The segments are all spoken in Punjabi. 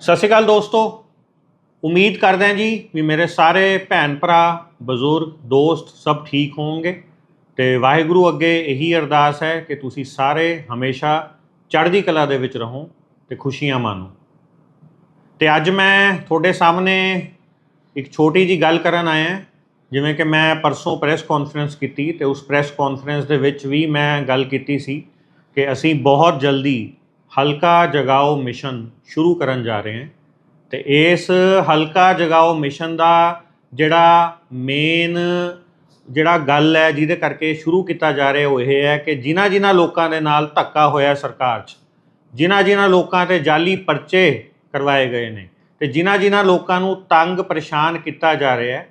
ਸਤਿ ਸ਼੍ਰੀ ਅਕਾਲ ਦੋਸਤੋ। ਉਮੀਦ ਕਰਦੇ ਹਾਂ ਜੀ ਵੀ ਮੇਰੇ ਸਾਰੇ ਭੈਣ ਭਰਾ, ਬਜ਼ੁਰਗ, ਦੋਸਤ ਸਭ ਠੀਕ ਹੋਣਗੇ। ਤੇ ਵਾਹਿਗੁਰੂ ਅੱਗੇ ਇਹੀ ਅਰਦਾਸ ਹੈ ਕਿ ਤੁਸੀਂ ਸਾਰੇ ਹਮੇਸ਼ਾ ਚੜ੍ਹਦੀ ਕਲਾ ਦੇ ਵਿੱਚ ਰਹੋ ਤੇ ਖੁਸ਼ੀਆਂ ਮਾਣੋ। ਤੇ ਅੱਜ ਮੈਂ ਤੁਹਾਡੇ ਸਾਹਮਣੇ ਇੱਕ ਛੋਟੀ ਜੀ ਗੱਲ ਕਰਨ ਆਇਆ ਜਿਵੇਂ ਕਿ ਮੈਂ ਪਰਸੋਂ ਪ੍ਰੈਸ ਕਾਨਫਰੰਸ ਕੀਤੀ ਤੇ ਉਸ ਪ੍ਰੈਸ ਕਾਨਫਰੰਸ ਦੇ ਵਿੱਚ ਵੀ ਮੈਂ ਗੱਲ ਕੀਤੀ ਸੀ ਕਿ ਅਸੀਂ ਬਹੁਤ ਜਲਦੀ ਹਲਕਾ ਜਗਾਓ ਮਿਸ਼ਨ ਸ਼ੁਰੂ ਕਰਨ ਜਾ ਰਹੇ ਹਾਂ। ਤੇ ਇਸ ਹਲਕਾ ਜਗਾਓ ਮਿਸ਼ਨ ਦਾ ਜਿਹੜਾ ਮੇਨ ਜਿਹੜਾ ਗੱਲ ਹੈ, ਜਿਹਦੇ ਕਰਕੇ ਸ਼ੁਰੂ ਕੀਤਾ ਜਾ ਰਿਹਾ ਉਹ ਇਹ ਹੈ ਕਿ ਜਿਨ੍ਹਾਂ ਜਿਨ੍ਹਾਂ ਲੋਕਾਂ ਦੇ ਨਾਲ ਧੱਕਾ ਹੋਇਆ ਸਰਕਾਰ 'ਚ, ਜਿਨ੍ਹਾਂ ਜਿਨ੍ਹਾਂ ਲੋਕਾਂ ਤੇ ਜਾਲੀ ਪਰਚੇ ਕਰਵਾਏ ਗਏ ਨੇ ਤੇ ਜਿਨ੍ਹਾਂ ਜਿਨ੍ਹਾਂ ਲੋਕਾਂ ਨੂੰ ਤੰਗ ਪਰੇਸ਼ਾਨ ਕੀਤਾ ਜਾ ਰਿਹਾ ਹੈ,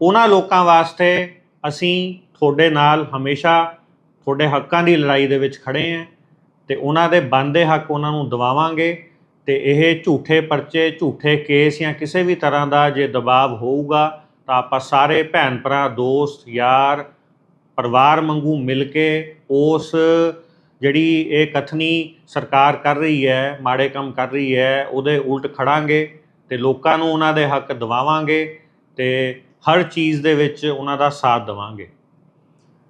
ਉਹਨਾਂ ਲੋਕਾਂ ਵਾਸਤੇ ਅਸੀਂ ਤੁਹਾਡੇ ਨਾਲ ਹਮੇਸ਼ਾ ਤੁਹਾਡੇ ਹੱਕਾਂ ਦੀ ਲੜਾਈ ਦੇ ਵਿੱਚ ਖੜੇ ਹਾਂ। ਤੇ ਉਹਨਾਂ ਦੇ ਬਣਦੇ ਹੱਕ ਉਹਨਾਂ ਨੂੰ ਦਿਵਾਵਾਂਗੇ ਤੇ ਇਹ ਝੂਠੇ ਪਰਚੇ, ਝੂਠੇ ਕੇਸ ਜਾਂ ਕਿਸੇ ਵੀ ਤਰ੍ਹਾਂ ਦਾ ਜੇ ਦਬਾਅ ਹੋਊਗਾ ਤਾਂ ਆਪਾਂ ਸਾਰੇ ਭੈਣ ਭਰਾ, ਦੋਸਤ, ਯਾਰ, ਪਰਿਵਾਰ ਵਾਂਗੂ ਮਿਲ ਕੇ ਉਸ ਜਿਹੜੀ ਇਹ ਕਥਨੀ ਸਰਕਾਰ ਕਰ ਰਹੀ ਹੈ, ਮਾੜੇ ਕੰਮ ਕਰ ਰਹੀ ਹੈ, ਉਹਦੇ ਉਲਟ ਖੜਾਂਗੇ ਤੇ ਲੋਕਾਂ ਨੂੰ ਉਹਨਾਂ ਦੇ ਹੱਕ ਦਿਵਾਵਾਂਗੇ ਤੇ ਹਰ ਚੀਜ਼ ਦੇ ਵਿੱਚ ਉਹਨਾਂ ਦਾ ਸਾਥ ਦੇਵਾਂਗੇ।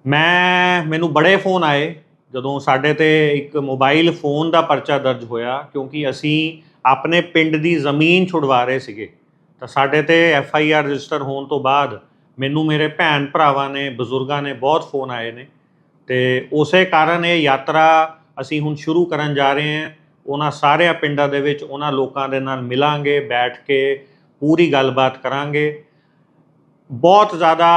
ਮੈਂ, ਮੈਨੂੰ ਬੜੇ ਫੋਨ ਆਏ। ਜਦੋਂ ਸਾਡੇ ਤੇ ਇੱਕ ਮੋਬਾਈਲ ਫੋਨ ਦਾ ਪਰਚਾ ਦਰਜ ਹੋਇਆ, ਕਿਉਂਕਿ ਅਸੀਂ ਆਪਣੇ ਪਿੰਡ ਦੀ ਜ਼ਮੀਨ ਛੁਡਵਾ ਰਹੇ ਸੀਗੇ, ਤਾਂ ਸਾਡੇ ਤੇ ਐਫ ਆਈ ਆਰ ਰਜਿਸਟਰ ਹੋਣ ਤੋਂ ਬਾਅਦ ਮੈਨੂੰ ਮੇਰੇ ਭੈਣ ਭਰਾਵਾਂ ਨੇ, ਬਜ਼ੁਰਗਾਂ ਨੇ ਬਹੁਤ ਫੋਨ ਆਏ ਨੇ, ਤੇ ਉਸੇ ਕਾਰਨ ਇਹ ਯਾਤਰਾ ਅਸੀਂ ਹੁਣ ਸ਼ੁਰੂ ਕਰਨ ਜਾ ਰਹੇ ਹਾਂ। ਉਹਨਾਂ ਸਾਰਿਆਂ ਪਿੰਡਾਂ ਦੇ ਵਿੱਚ ਉਹਨਾਂ ਲੋਕਾਂ ਦੇ ਨਾਲ ਮਿਲਾਂਗੇ, ਬੈਠ ਕੇ ਪੂਰੀ ਗੱਲਬਾਤ ਕਰਾਂਗੇ। ਬਹੁਤ ਜ਼ਿਆਦਾ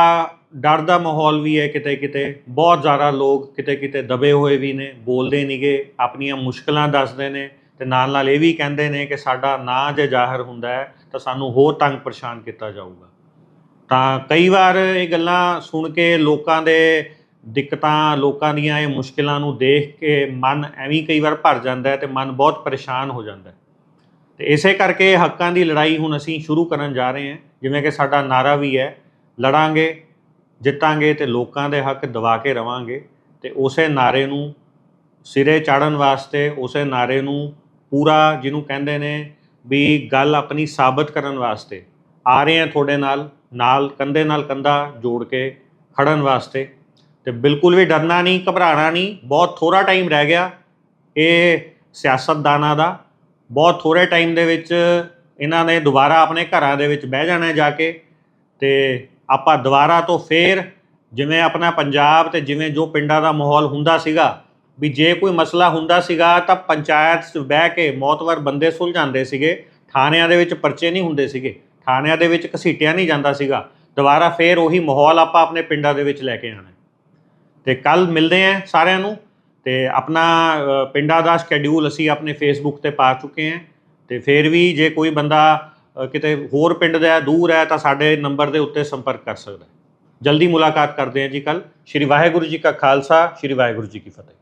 ਡਰ ਦਾ ਮਾਹੌਲ ਵੀ ਹੈ ਕਿਤੇ ਕਿਤੇ। ਬਹੁਤ ਜ਼ਿਆਦਾ ਲੋਕ ਕਿਤੇ ਕਿਤੇ ਦਬੇ ਹੋਏ ਵੀ ਨੇ, ਬੋਲਦੇ ਨਹੀਂਗੇ ਆਪਣੀਆਂ ਮੁਸ਼ਕਲਾਂ ਦੱਸਦੇ ਨੇ ਤੇ ਨਾਲ ਨਾਲ ਇਹ ਵੀ ਕਹਿੰਦੇ ਨੇ ਕਿ ਸਾਡਾ ਨਾਂ ਜੇ ਜ਼ਾਹਰ ਹੁੰਦਾ ਹੈ ਤਾਂ ਸਾਨੂੰ ਹੋਰ ਤੰਗ ਪਰੇਸ਼ਾਨ ਕੀਤਾ ਜਾਊਗਾ। ਤਾਂ ਕਈ ਵਾਰ ਇਹ ਗੱਲਾਂ ਸੁਣ ਕੇ ਲੋਕਾਂ ਦੇ ਦਿੱਕਤਾਂ, ਲੋਕਾਂ ਦੀਆਂ ਇਹ ਮੁਸ਼ਕਲਾਂ ਨੂੰ ਦੇਖ ਕੇ ਮਨ ਐਵੇਂ ਕਈ ਵਾਰ ਭਰ ਜਾਂਦਾ ਹੈ ਤੇ ਮਨ ਬਹੁਤ ਪਰੇਸ਼ਾਨ ਹੋ ਜਾਂਦਾ ਹੈ। ਤੇ ਇਸੇ ਕਰਕੇ ਹੱਕਾਂ ਦੀ ਲੜਾਈ ਹੁਣ ਅਸੀਂ ਸ਼ੁਰੂ ਕਰਨ ਜਾ ਰਹੇ ਹਾਂ, ਜਿਵੇਂ ਕਿ ਸਾਡਾ ਨਾਰਾ ਵੀ ਹੈ, ਲੜਾਂਗੇ ਜਿੱਤਾਂਗੇ ਤੇ ਲੋਕਾਂ ਦੇ ਹੱਕ ਦਵਾ ਕੇ ਰਵਾਂਗੇ ਤੇ ਉਸੇ ਨਾਰੇ ਨੂੰ ਸਿਰੇ ਚਾੜਨ ਵਾਸਤੇ, ਉਸੇ ਨਾਰੇ ਨੂੰ ਪੂਰਾ ਜਿਹਨੂੰ ਕਹਿੰਦੇ ਨੇ ਵੀ ਗੱਲ ਆਪਣੀ ਸਾਬਤ ਕਰਨ ਵਾਸਤੇ, ਆ ਰਹੇ ਹਾਂ ਤੁਹਾਡੇ ਨਾਲ ਨਾਲ ਕੰਧੇ ਨਾਲ ਕੰਧਾ ਜੋੜ ਕੇ ਖੜਨ ਵਾਸਤੇ। ਤੇ ਬਿਲਕੁਲ ਵੀ ਡਰਨਾ ਨਹੀਂ, ਘਬਰਾਣਾ ਨਹੀਂ, ਬਹੁਤ ਥੋੜਾ ਟਾਈਮ ਰਹਿ ਗਿਆ ਇਹ ਸਿਆਸਤਦਾਨਾਂ ਦਾ। ਬਹੁਤ ਥੋੜੇ ਟਾਈਮ ਦੇ ਵਿੱਚ ਇਹਨਾਂ ਨੇ ਦੁਬਾਰਾ ਆਪਣੇ ਘਰਾਂ ਦੇ ਵਿੱਚ ਬਹਿ ਜਾਣਾ ਜਾ ਕੇ ਤੇ ਆਪਾਂ ਦੁਬਾਰਾ ਤੋਂ ਫੇਰ ਜਿਵੇਂ ਆਪਣਾ ਪੰਜਾਬ ਤੇ ਜਿਵੇਂ ਜੋ ਪਿੰਡਾਂ ਦਾ ਮਾਹੌਲ ਹੁੰਦਾ ਸੀਗਾ, ਵੀ ਜੇ ਕੋਈ ਮਸਲਾ ਹੁੰਦਾ ਸੀਗਾ ਤਾਂ ਪੰਚਾਇਤ 'ਚ ਬਹਿ ਕੇ ਮੌਤਵਰ ਬੰਦੇ ਸੁਲਝਾਉਂਦੇ ਸੀਗੇ, ਥਾਣਿਆਂ ਦੇ ਵਿੱਚ ਪਰਚੇ ਨਹੀਂ ਹੁੰਦੇ ਸੀਗੇ, ਥਾਣਿਆਂ ਦੇ ਵਿੱਚ ਘਸੀਟਿਆ ਨਹੀਂ ਜਾਂਦਾ ਸੀਗਾ, ਦੁਬਾਰਾ ਫੇਰ ਉਹੀ ਮਾਹੌਲ ਆਪਾਂ ਆਪਣੇ ਪਿੰਡਾਂ ਦੇ ਵਿੱਚ ਲੈ ਕੇ ਆਣਾ ਤੇ ਕੱਲ ਮਿਲਦੇ ਆਂ ਸਾਰਿਆਂ ਨੂੰ, ਤੇ ਆਪਣਾ ਪਿੰਡਾਂ ਦਾ ਸ਼ੈਡਿਊਲ ਅਸੀਂ ਆਪਣੇ ਫੇਸਬੁੱਕ ਤੇ ਪਾ ਚੁੱਕੇ ਹਾਂ, ਤੇ ਫੇਰ ਵੀ ਜੇ ਕੋਈ ਬੰਦਾ ਕਿਤੇ ਹੋਰ ਪਿੰਡ ਦਾ ਹੈ, ਦੂਰ ਹੈ ਤਾਂ ਸਾਡੇ ਨੰਬਰ ਦੇ ਉੱਤੇ ਸੰਪਰਕ ਕਰ ਸਕਦਾ ਹੈ। ਜਲਦੀ ਮੁਲਾਕਾਤ ਕਰਦੇ ਹਾਂ ਜੀ ਕੱਲ ਸ਼੍ਰੀ ਵਾਹਿਗੁਰੂ ਜੀ ਕਾ ਖਾਲਸਾ ਸ਼੍ਰੀ ਵਾਹਿਗੁਰੂ ਜੀ ਕੀ ਫਤਿਹ।